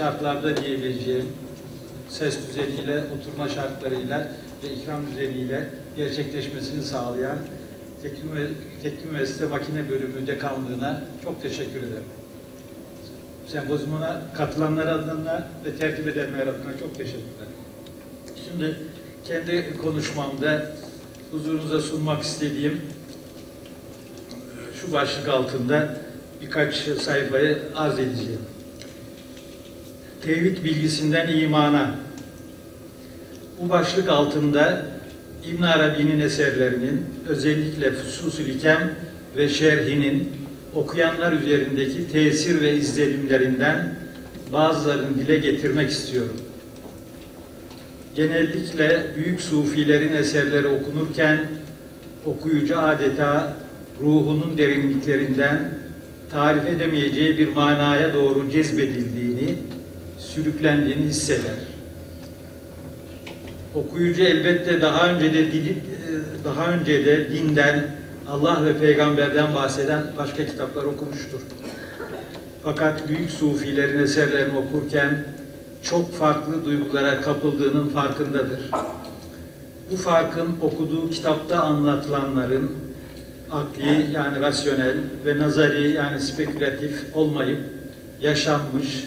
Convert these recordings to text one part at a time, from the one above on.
şartlarda diyebileceğim ses düzeniyle, oturma şartlarıyla ve ikram düzeniyle gerçekleşmesini sağlayan Teknik Ünivers- Teknik Üniversite Makine Bölümü Dekanlığı'na çok teşekkür ederim. Sempozyumuna katılanlar adına ve tertip edenler adına çok teşekkürler. Şimdi kendi konuşmamda huzurunuza sunmak istediğim şu başlık altında birkaç sayfayı arz edeceğim. Tevhid bilgisinden imana. Bu başlık altında İbn Arabi'nin eserlerinin özellikle Fusus-ül Hikem ve şerhinin okuyanlar üzerindeki tesir ve izlenimlerinden bazılarını dile getirmek istiyorum. Genellikle büyük sufilerin eserleri okunurken okuyucu adeta ruhunun derinliklerinden tarif edemeyeceği bir manaya doğru cezbedildiğini, sürüklendiğini hisseder. Okuyucu elbette daha önce de dili, daha önce de dinden, Allah ve peygamberden bahseden başka kitaplar okumuştur. Fakat büyük sufilerin eserlerini okurken çok farklı duygulara kapıldığının farkındadır. Bu farkın okuduğu kitapta anlatılanların akli yani rasyonel ve nazari yani spekülatif olmayıp yaşanmış,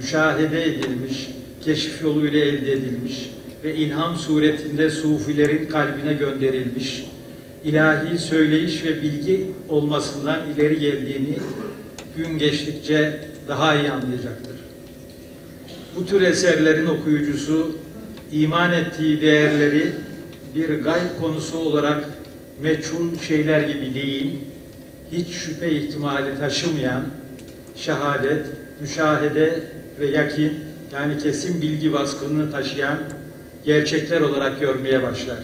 müşahede edilmiş, keşif yoluyla elde edilmiş ve ilham suretinde sufilerin kalbine gönderilmiş, ilahi söyleyiş ve bilgi olmasından ileri geldiğini gün geçtikçe daha iyi anlayacaktır. Bu tür eserlerin okuyucusu iman ettiği değerleri bir gayb konusu olarak meçhul şeyler gibi değil, hiç şüphe ihtimali taşımayan şehadet, müşahede ve yakin yani kesin bilgi baskınını taşıyan gerçekler olarak görmeye başlar.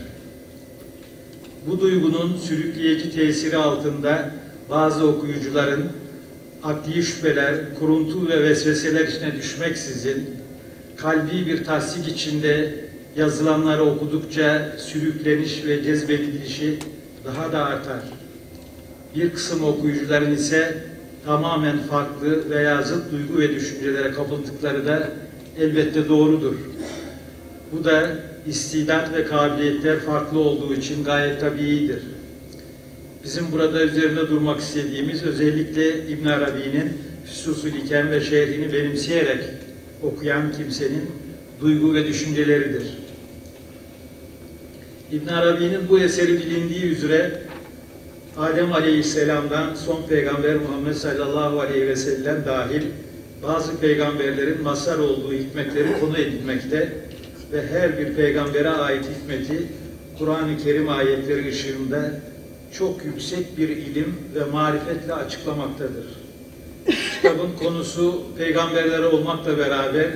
Bu duygunun sürükleyici tesiri altında bazı okuyucuların akli şüpheler, kuruntu ve vesveseler içine düşmeksizin kalbi bir tasdik içinde yazılanları okudukça sürükleniş ve cezbedilişi daha da artar. Bir kısım okuyucuların ise tamamen farklı veya zıt duygu ve düşüncelere kapıldıkları da elbette doğrudur. Bu da istidat ve kabiliyetler farklı olduğu için gayet tabiidir. Bizim burada üzerinde durmak istediğimiz özellikle İbn Arabi'nin Füsusul Hikem ve şerhini benimseyerek okuyan kimsenin duygu ve düşünceleridir. İbn Arabi'nin bu eseri bilindiği üzere Adem Aleyhisselam'dan son peygamber Muhammed sallallahu aleyhi ve sellem dahil bazı peygamberlerin mazhar olduğu hikmetleri konu edilmekte ve her bir peygambere ait hikmeti Kur'an-ı Kerim ayetleri ışığında çok yüksek bir ilim ve marifetle açıklamaktadır. Kitabın konusu peygamberlere olmakla beraber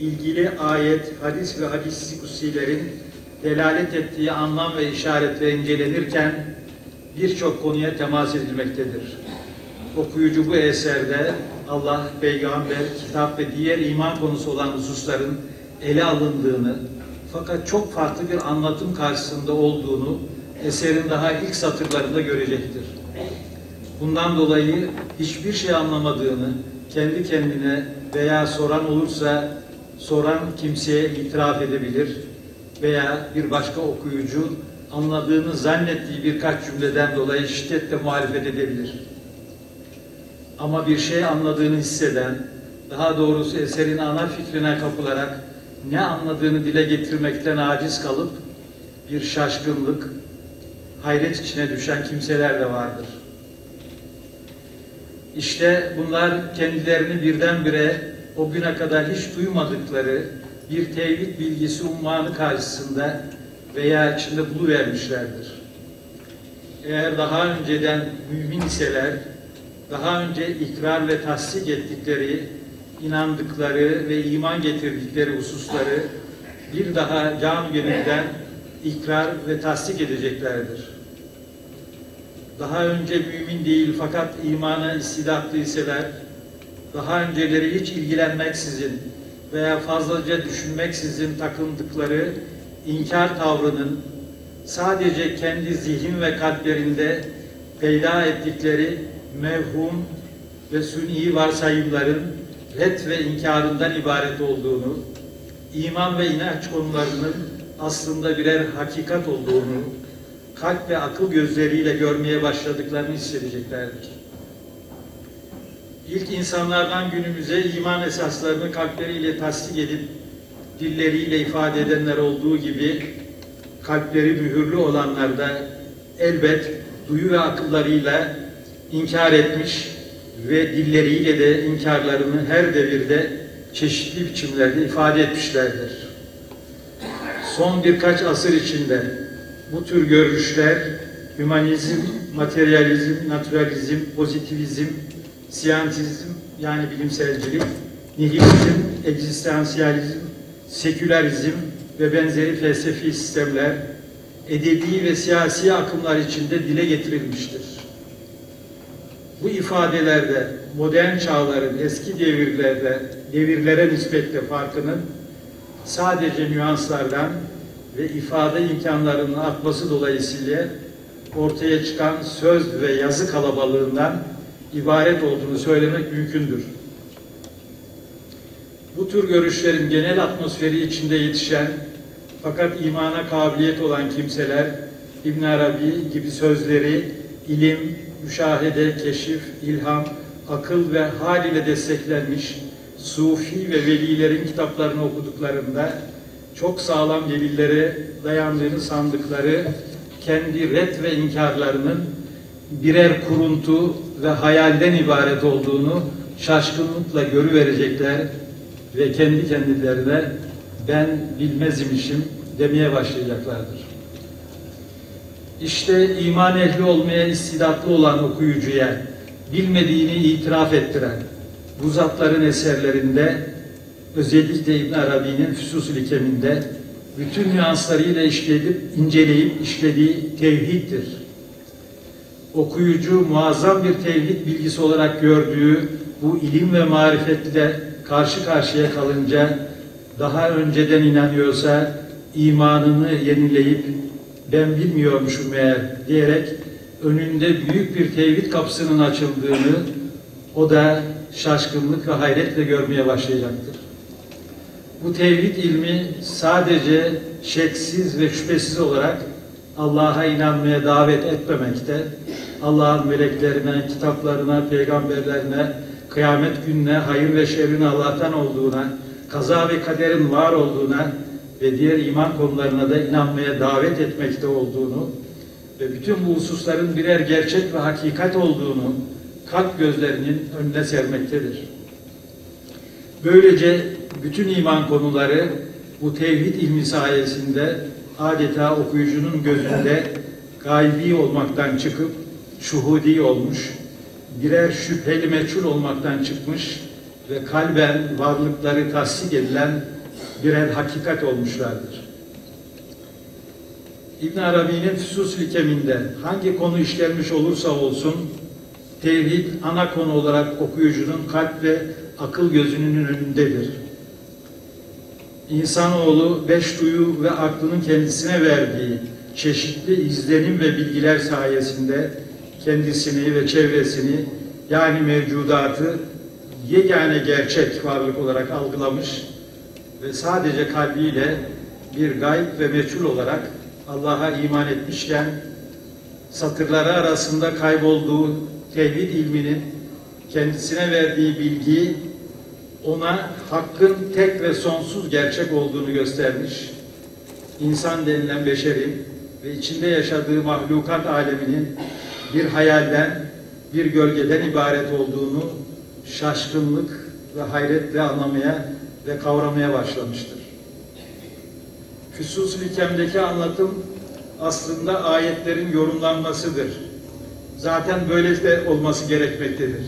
ilgili ayet, hadis ve hadis kutsilerin delalet ettiği anlam ve işaretle incelenirken birçok konuya temas edilmektedir. Okuyucu bu eserde Allah, peygamber, kitap ve diğer iman konusu olan hususların ele alındığını fakat çok farklı bir anlatım karşısında olduğunu eserin daha ilk satırlarında görecektir. Bundan dolayı hiçbir şey anlamadığını kendi kendine veya soran olursa soran kimseye itiraf edebilir veya bir başka okuyucu anladığını zannettiği birkaç cümleden dolayı şiddetle muhalefet edebilir. Ama bir şey anladığını hisseden, daha doğrusu eserin ana fikrine kapılarak ne anladığını dile getirmekten aciz kalıp bir şaşkınlık, hayret içine düşen kimseler de vardır. İşte bunlar kendilerini birdenbire o güne kadar hiç duymadıkları bir tevhid bilgisi ummanı karşısında veya içinde buluvermişlerdir. Eğer daha önceden mümin iseler, daha önce ikrar ve tasdik ettikleri, inandıkları ve iman getirdikleri hususları bir daha can gönülden ikrar ve tasdik edeceklerdir. Daha önce mümin değil fakat imana istidatlı iseler, daha önceleri hiç ilgilenmeksizin veya fazlaca düşünmeksizin takındıkları inkar tavrının sadece kendi zihin ve kalplerinde peyda ettikleri mevhum ve suni varsayımların ret ve inkarından ibaret olduğunu, iman ve inanç konularının aslında birer hakikat olduğunu, kalp ve akıl gözleriyle görmeye başladıklarını hissedeceklerdir. İlk insanlardan günümüze iman esaslarını kalpleriyle tasdik edip dilleriyle ifade edenler olduğu gibi kalpleri mühürlü olanlar da elbet duyu ve akıllarıyla inkar etmiş ve dilleriyle de inkarlarını her devirde çeşitli biçimlerde ifade etmişlerdir. Son birkaç asır içinde bu tür görüşler hümanizm, materyalizm, naturalizm, pozitivizm, siyantizm yani bilimselcilik, nihilizm, egzistansiyalizm, sekülerizm ve benzeri felsefi sistemler edebi ve siyasi akımlar içinde dile getirilmiştir. Bu ifadelerde modern çağların eski devirlerde devirlere nispetle farkının sadece nüanslardan ve ifade imkanlarının artması dolayısıyla ortaya çıkan söz ve yazı kalabalığından ibaret olduğunu söylemek mümkündür. Bu tür görüşlerin genel atmosferi içinde yetişen fakat imana kabiliyet olan kimseler İbn Arabi gibi sözleri ilim, müşahede, keşif, ilham, akıl ve hal ile desteklenmiş sufi ve velilerin kitaplarını okuduklarında çok sağlam delillere dayandığını sandıkları kendi ret ve inkarlarının birer kuruntu ve hayalden ibaret olduğunu şaşkınlıkla görüverecekler ve kendi kendilerine ben bilmez imişim demeye başlayacaklardır. İşte iman ehli olmaya istidatlı olan okuyucuya bilmediğini itiraf ettiren bu zatların eserlerinde özellikle İbn Arabi'nin Füsus-ül bütün nüanslarıyla işleyip, inceleyip işlediği tevhiddir. Okuyucu muazzam bir tevhid bilgisi olarak gördüğü bu ilim ve marifetle karşı karşıya kalınca daha önceden inanıyorsa imanını yenileyip ben bilmiyormuşum meğer diyerek önünde büyük bir tevhid kapısının açıldığını o da şaşkınlık ve hayretle görmeye başlayacaktır. Bu tevhid ilmi sadece şeksiz ve şüphesiz olarak Allah'a inanmaya davet etmemekte, Allah'ın meleklerine, kitaplarına, peygamberlerine, kıyamet gününe, hayır ve şerrin Allah'tan olduğuna, kaza ve kaderin var olduğuna ve diğer iman konularına da inanmaya davet etmekte olduğunu ve bütün bu hususların birer gerçek ve hakikat olduğunu kalp gözlerinin önüne sermektedir. Böylece bütün iman konuları bu tevhid ilmi sayesinde adeta okuyucunun gözünde gaybi olmaktan çıkıp şuhudi olmuş, birer şüpheli meçhul olmaktan çıkmış ve kalben varlıkları tasdik edilen birer hakikat olmuşlardır. İbn Arabi'nin Füsus Likeminde hangi konu işlenmiş olursa olsun tevhid ana konu olarak okuyucunun kalp ve akıl gözünün önündedir. İnsanoğlu beş duyu ve aklının kendisine verdiği çeşitli izlenim ve bilgiler sayesinde kendisini ve çevresini yani mevcudatı yegane gerçek varlık olarak algılamış ve sadece kalbiyle bir gayb ve meçhul olarak Allah'a iman etmişken satırları arasında kaybolduğu tevhid ilminin kendisine verdiği bilgi ona hakkın tek ve sonsuz gerçek olduğunu göstermiş. İnsan denilen beşerin ve içinde yaşadığı mahlukat aleminin bir hayalden, bir gölgeden ibaret olduğunu şaşkınlık ve hayretle anlamaya ve kavramaya başlamıştır. Füsus Hikem'deki anlatım aslında ayetlerin yorumlanmasıdır. Zaten böyle de olması gerekmektedir.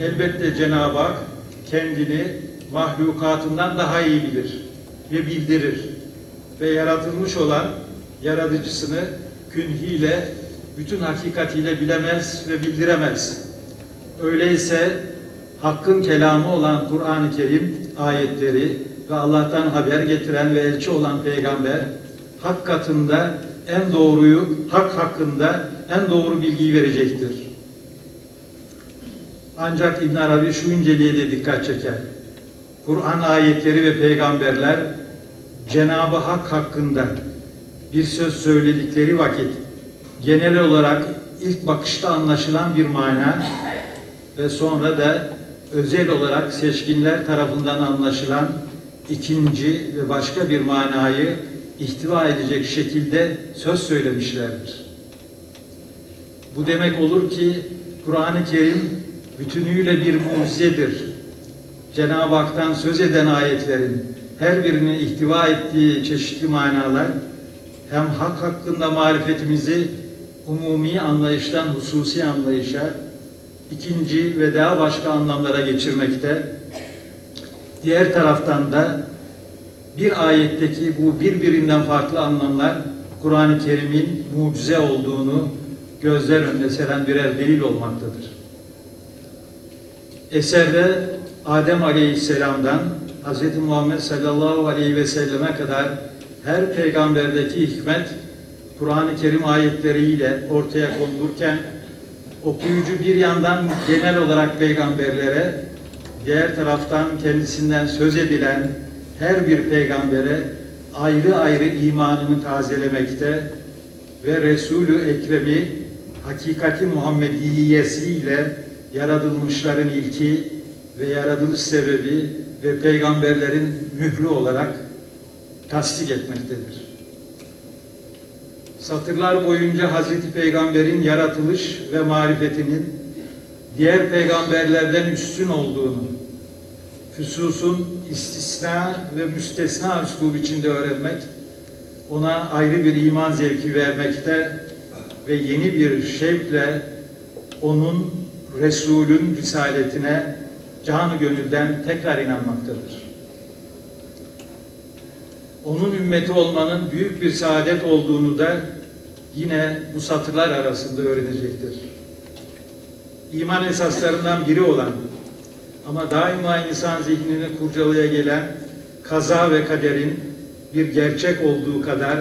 Elbette Cenab-ı Hak kendini mahlukatından daha iyi bilir ve bildirir. Ve yaratılmış olan yaratıcısını künhiyle, bütün hakikatiyle bilemez ve bildiremez. Öyleyse Hakk'ın kelamı olan Kur'an-ı Kerim ayetleri ve Allah'tan haber getiren ve elçi olan peygamber hak katında en doğruyu, hak hakkında en doğru bilgiyi verecektir. Ancak İbn Arabi şu inceliğe de dikkat çeker. Kur'an ayetleri ve peygamberler Cenab-ı Hak hakkında bir söz söyledikleri vakit genel olarak ilk bakışta anlaşılan bir mana ve sonra da özel olarak seçkinler tarafından anlaşılan ikinci ve başka bir manayı ihtiva edecek şekilde söz söylemişlerdir. Bu demek olur ki Kur'an-ı Kerim bütünüyle bir mucizedir. Cenab-ı Hak'tan söz eden ayetlerin her birinin ihtiva ettiği çeşitli manalar hem hak hakkında marifetimizi umumi anlayıştan hususi anlayışa, ikinci ve daha başka anlamlara geçirmekte. Diğer taraftan da bir ayetteki bu birbirinden farklı anlamlar Kur'an-ı Kerim'in mucize olduğunu gözler önüne seren birer delil olmaktadır. Eserde Adem Aleyhisselam'dan Hz. Muhammed sallallahu aleyhi ve selleme kadar her peygamberdeki hikmet Kur'an-ı Kerim ayetleriyle ortaya konulurken okuyucu bir yandan genel olarak peygamberlere diğer taraftan kendisinden söz edilen her bir peygambere ayrı ayrı imanını tazelemekte ve Resulü Ekrem'i hakikati Muhammediyesiyle yaratılmışların ilki ve yaratılış sebebi ve peygamberlerin mührü olarak tasdik etmektedir. Satırlar boyunca Hazreti Peygamber'in yaratılış ve marifetinin diğer peygamberlerden üstün olduğunu, füsusun istisna ve müstesna üslub içinde öğrenmek, ona ayrı bir iman zevki vermekte ve yeni bir şevkle onun Resul'ün risaletine canı gönülden tekrar inanmaktadır. Onun ümmeti olmanın büyük bir saadet olduğunu da yine bu satırlar arasında öğrenecektir. İman esaslarından biri olan ama daima insan zihnini kurcalaya gelen kaza ve kaderin bir gerçek olduğu kadar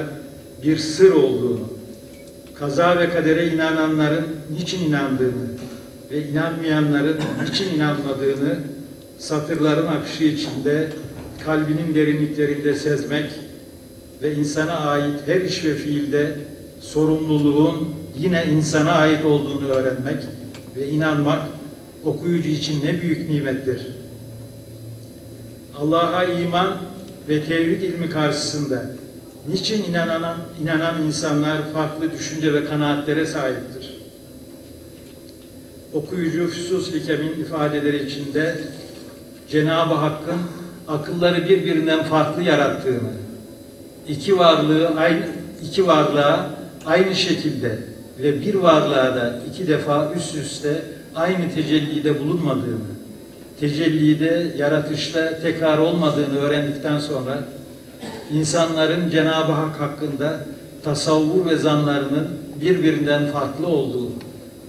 bir sır olduğunu, kaza ve kadere inananların niçin inandığını ve inanmayanların niçin inanmadığını satırların akışı içinde kalbinin derinliklerinde sezmek ve insana ait her iş ve fiilde sorumluluğun yine insana ait olduğunu öğrenmek ve inanmak okuyucu için ne büyük nimettir. Allah'a iman ve tevhid ilmi karşısında niçin inanan, inanan insanlar farklı düşünce ve kanaatlere sahiptir? Okuyucu Füsus Likem'in ifadeleri içinde Cenab-ı Hakk'ın akılları birbirinden farklı yarattığını, iki varlığı aynı iki varlığa aynı şekilde ve bir varlığa da iki defa üst üste aynı tecellide bulunmadığını, tecellide, yaratışta tekrar olmadığını öğrendikten sonra insanların Cenab-ı Hak hakkında tasavvur ve zanlarının birbirinden farklı olduğu,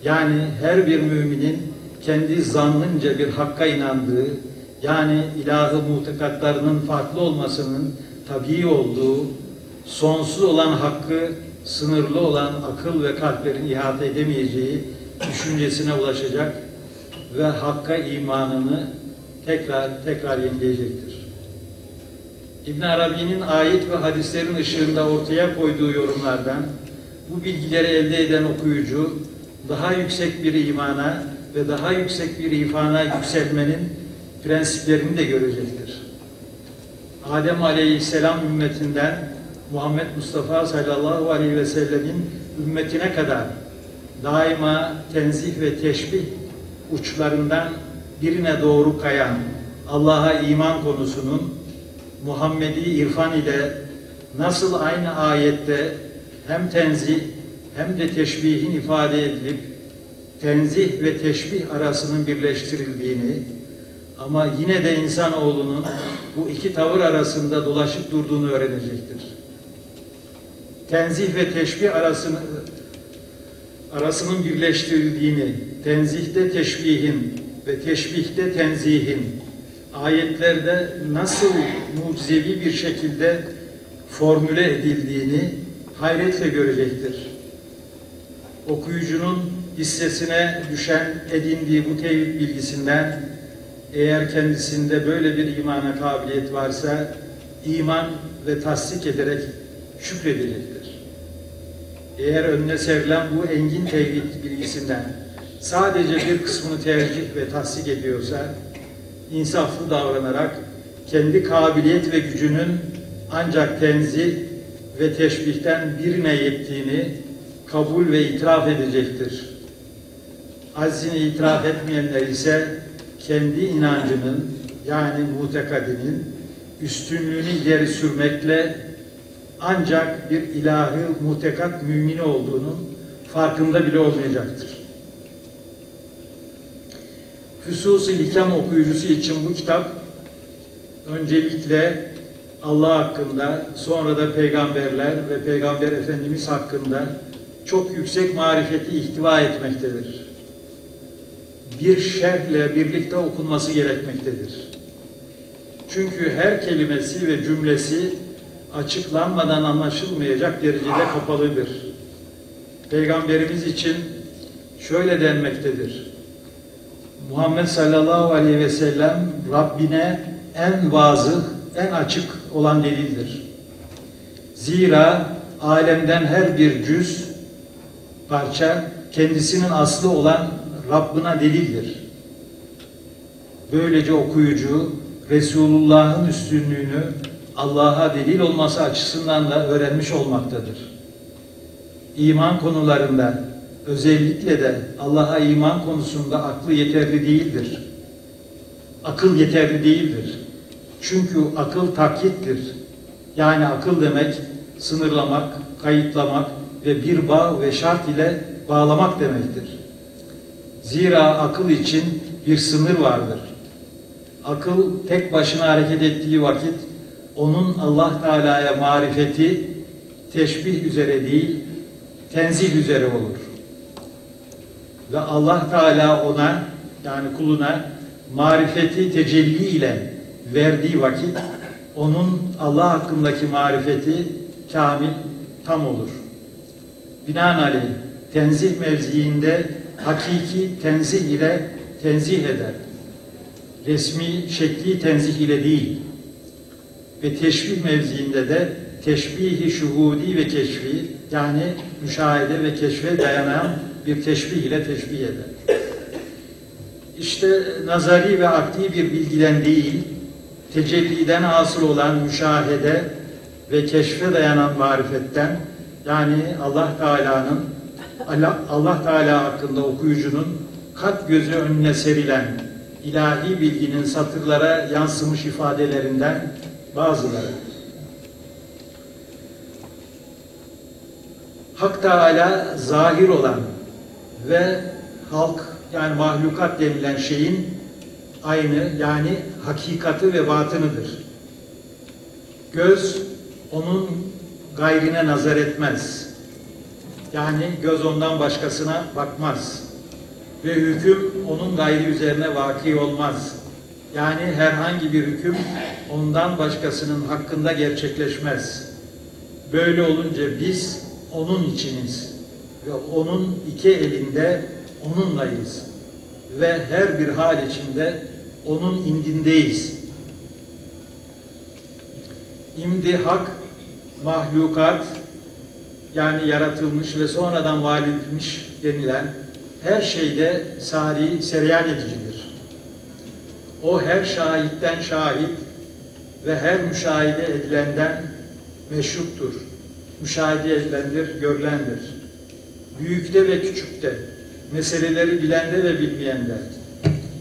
yani her bir müminin kendi zannınca bir hakka inandığı, yani ilahı mutakatlarının farklı olmasının tabii olduğu, sonsuz olan hakkı sınırlı olan akıl ve kalplerin ihate edemeyeceği düşüncesine ulaşacak ve hakka imanını tekrar tekrar yenileyecektir. İbn Arabi'nin ayet ve hadislerin ışığında ortaya koyduğu yorumlardan bu bilgileri elde eden okuyucu daha yüksek bir imana ve daha yüksek bir ifana yükselmenin prensiplerini de görecektir. Adem Aleyhisselam ümmetinden Muhammed Mustafa sallallahu aleyhi ve sellemin ümmetine kadar daima tenzih ve teşbih uçlarından birine doğru kayan Allah'a iman konusunun Muhammedi irfan ile nasıl aynı ayette hem tenzih hem de teşbihin ifade edilip tenzih ve teşbih arasının birleştirildiğini ama yine de insanoğlunun bu iki tavır arasında dolaşıp durduğunu öğrenecektir. Tenzih ve teşbih arasını arasının birleştirildiğini, tenzihte teşbihin ve teşbihte tenzihin ayetlerde nasıl mucizevi bir şekilde formüle edildiğini hayretle görecektir. Okuyucunun hissesine düşen edindiği bu tevhid bilgisinden eğer kendisinde böyle bir imana kabiliyet varsa iman ve tasdik ederek şükredilecektir. Eğer önüne serilen bu engin tevhid bilgisinden sadece bir kısmını tercih ve tasdik ediyorsa insaflı davranarak kendi kabiliyet ve gücünün ancak tenzih ve teşbihten birine yettiğini kabul ve itiraf edecektir. Aczini itiraf etmeyenler ise kendi inancının yani mutekadinin üstünlüğünü ileri sürmekle ancak bir ilahi mutekat mümini olduğunun farkında bile olmayacaktır. Füsus-i Hikam okuyucusu için bu kitap öncelikle Allah hakkında, sonra da peygamberler ve peygamber efendimiz hakkında çok yüksek marifeti ihtiva etmektedir. Bir şerhle birlikte okunması gerekmektedir. Çünkü her kelimesi ve cümlesi açıklanmadan anlaşılmayacak derecede kapalıdır. Peygamberimiz için şöyle denmektedir. Muhammed sallallahu aleyhi ve sellem Rabbine en vazıh, en açık olan delildir. Zira alemden her bir cüz, parça kendisinin aslı olan Rabbına delildir. Böylece okuyucu Resulullah'ın üstünlüğünü Allah'a delil olması açısından da öğrenmiş olmaktadır. İman konularında özellikle de Allah'a iman konusunda aklı yeterli değildir. Akıl yeterli değildir. Çünkü akıl takyittir. Yani akıl demek sınırlamak, kayıtlamak ve bir bağ ve şart ile bağlamak demektir. Zira akıl için bir sınır vardır. Akıl tek başına hareket ettiği vakit onun Allah Teala'ya marifeti teşbih üzere değil, tenzih üzere olur. Ve Allah Teala ona yani kuluna marifeti tecelli ile verdiği vakit onun Allah hakkındaki marifeti kamil, tam olur. Binaenaleyh tenzih mevziinde hakiki tenzih ile tenzih eder. Resmi şekli tenzih ile değil. Ve teşbih mevziinde de teşbihi şuhudi ve keşfi yani müşahede ve keşfe dayanan bir teşbih ile teşbih eder. İşte nazari ve akli bir bilgiden değil, tecelliden hasıl olan müşahede ve keşfe dayanan marifetten yani Allah Teala'nın Allah, Allah Teala hakkında okuyucunun kat gözü önüne serilen ilahi bilginin satırlara yansımış ifadelerinden bazıları. Hak Teala zahir olan ve halk yani mahlukat denilen şeyin aynı yani hakikati ve batınıdır. Göz onun gayrine nazar etmez. Yani göz ondan başkasına bakmaz. Ve hüküm onun gayri üzerine vaki olmaz. Yani herhangi bir hüküm ondan başkasının hakkında gerçekleşmez. Böyle olunca biz onun içiniz ve onun iki elinde onunlayız ve her bir hal içinde onun indindeyiz. İmdi hak mahlukat yani yaratılmış ve sonradan var edilmiş denilen her şeyde sari, seryan edicidir. O her şahitten şahit ve her müşahede edilenden meşruttur. Müşahede edilendir, görülendir. Büyükte ve küçükte, meseleleri bilende ve bilmeyende,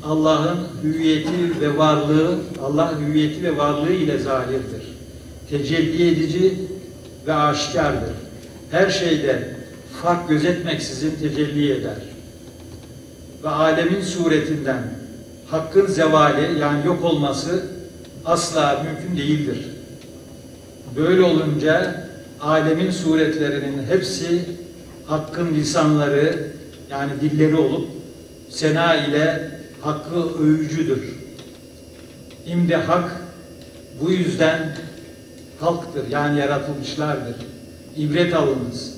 Allah'ın hüviyeti ve varlığı, Allah hüviyeti ve varlığı ile zahirdir. Tecelli edici ve aşikardır. Her şeyde fark gözetmeksizin tecelli eder. Ve alemin suretinden hakkın zevali yani yok olması asla mümkün değildir. Böyle olunca alemin suretlerinin hepsi hakkın lisanları yani dilleri olup sena ile hakkı övücüdür. İmdi hak bu yüzden halktır yani yaratılmışlardır. İbret alınız.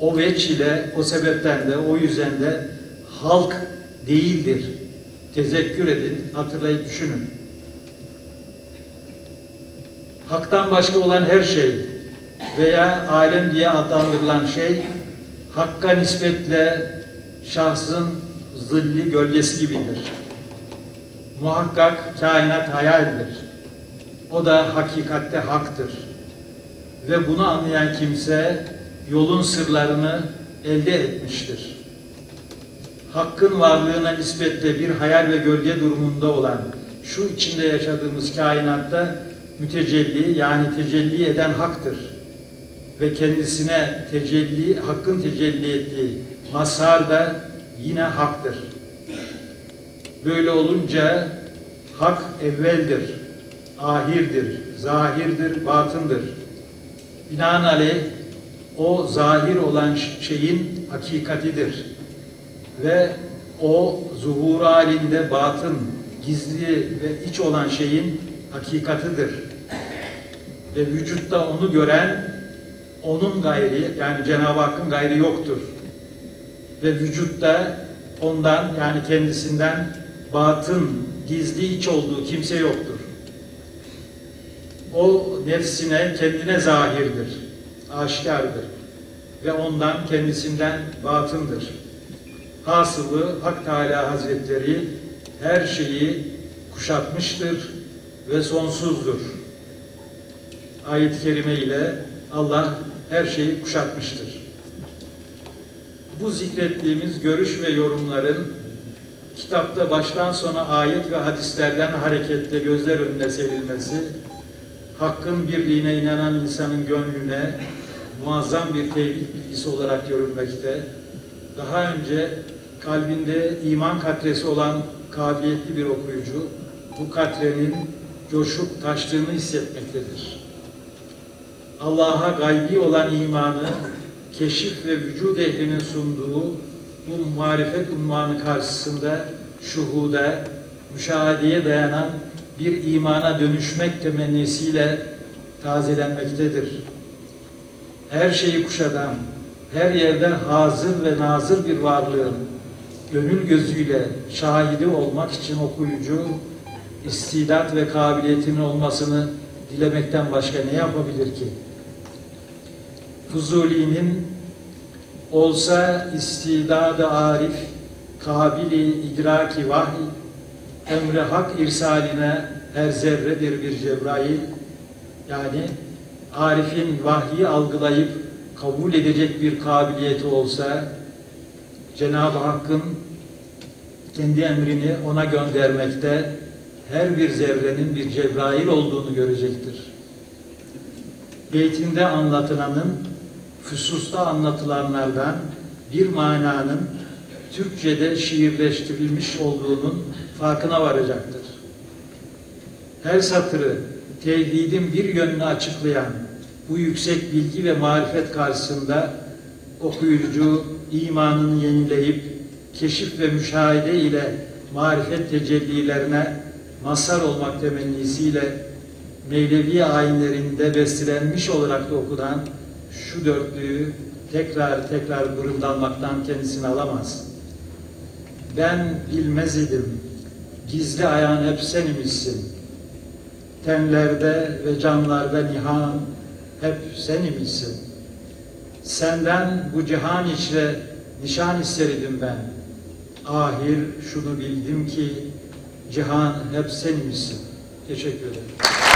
O veç ile, o sebepten de, o yüzden de halk değildir. Tezekkür edin, hatırlayıp düşünün. Hak'tan başka olan her şey veya alem diye adlandırılan şey Hakk'a nispetle şahsın zilli gölgesi gibidir. Muhakkak kainat hayaldir. O da hakikatte haktır. Ve bunu anlayan kimse yolun sırlarını elde etmiştir. Hakkın varlığına nispetle bir hayal ve gölge durumunda olan şu içinde yaşadığımız kainatta mütecelli yani tecelli eden haktır. Ve kendisine tecelli, hakkın tecelli ettiği mazhar da yine haktır. Böyle olunca hak evveldir, ahirdir, zahirdir, batındır. Binaenaleyh o zahir olan şeyin hakikatidir. Ve o zuhur halinde batın, gizli ve iç olan şeyin hakikatıdır. Ve vücutta onu gören onun gayri yani Cenab-ı Hakk'ın gayri yoktur. Ve vücutta ondan yani kendisinden batın, gizli iç olduğu kimse yoktur. O nefsine, kendine zahirdir, aşikardır ve ondan kendisinden batındır. Hasılı Hak Teala Hazretleri her şeyi kuşatmıştır ve sonsuzdur. Ayet-i kerime ile Allah her şeyi kuşatmıştır. Bu zikrettiğimiz görüş ve yorumların kitapta baştan sona ayet ve hadislerden hareketle gözler önüne serilmesi, hakkın birliğine inanan insanın gönlüne muazzam bir tevhid bilgisi olarak görülmekte. Daha önce kalbinde iman katresi olan kabiliyetli bir okuyucu, bu katrenin coşup taştığını hissetmektedir. Allah'a gaybi olan imanı, keşif ve vücud ehlinin sunduğu bu marifet unvanı karşısında şuhuda, müşahedeye dayanan bir imana dönüşmek temennisiyle tazelenmektedir. Her şeyi kuşatan, her yerde hazır ve nazır bir varlığın gönül gözüyle şahidi olmak için okuyucu, istidat ve kabiliyetinin olmasını dilemekten başka ne yapabilir ki? Fuzuli'nin olsa istidadı arif, kabili idraki vahiy, emri hak irsaline her zerredir bir Cebrail. Yani Arif'in vahyi algılayıp kabul edecek bir kabiliyeti olsa Cenab-ı Hakk'ın kendi emrini ona göndermekte her bir zerrenin bir Cebrail olduğunu görecektir. Beytinde anlatılanın füsusta anlatılanlardan bir mananın Türkçe'de şiirleştirilmiş olduğunun farkına varacaktır. Her satırı tevhidin bir yönünü açıklayan bu yüksek bilgi ve marifet karşısında okuyucu imanını yenileyip keşif ve müşahede ile marifet tecellilerine mazhar olmak temennisiyle Mevlevi ayinlerinde bestilenmiş olarak da okunan şu dörtlüğü tekrar tekrar burundanmaktan kendisini alamaz. Ben bilmez idim, gizli ayağın hep sen imişsin. Tenlerde ve canlarda nihan hep sen imişsin. Senden bu cihan içre nişan isterim ben. Ahir şunu bildim ki cihan hep sen imişsin. Teşekkür ederim.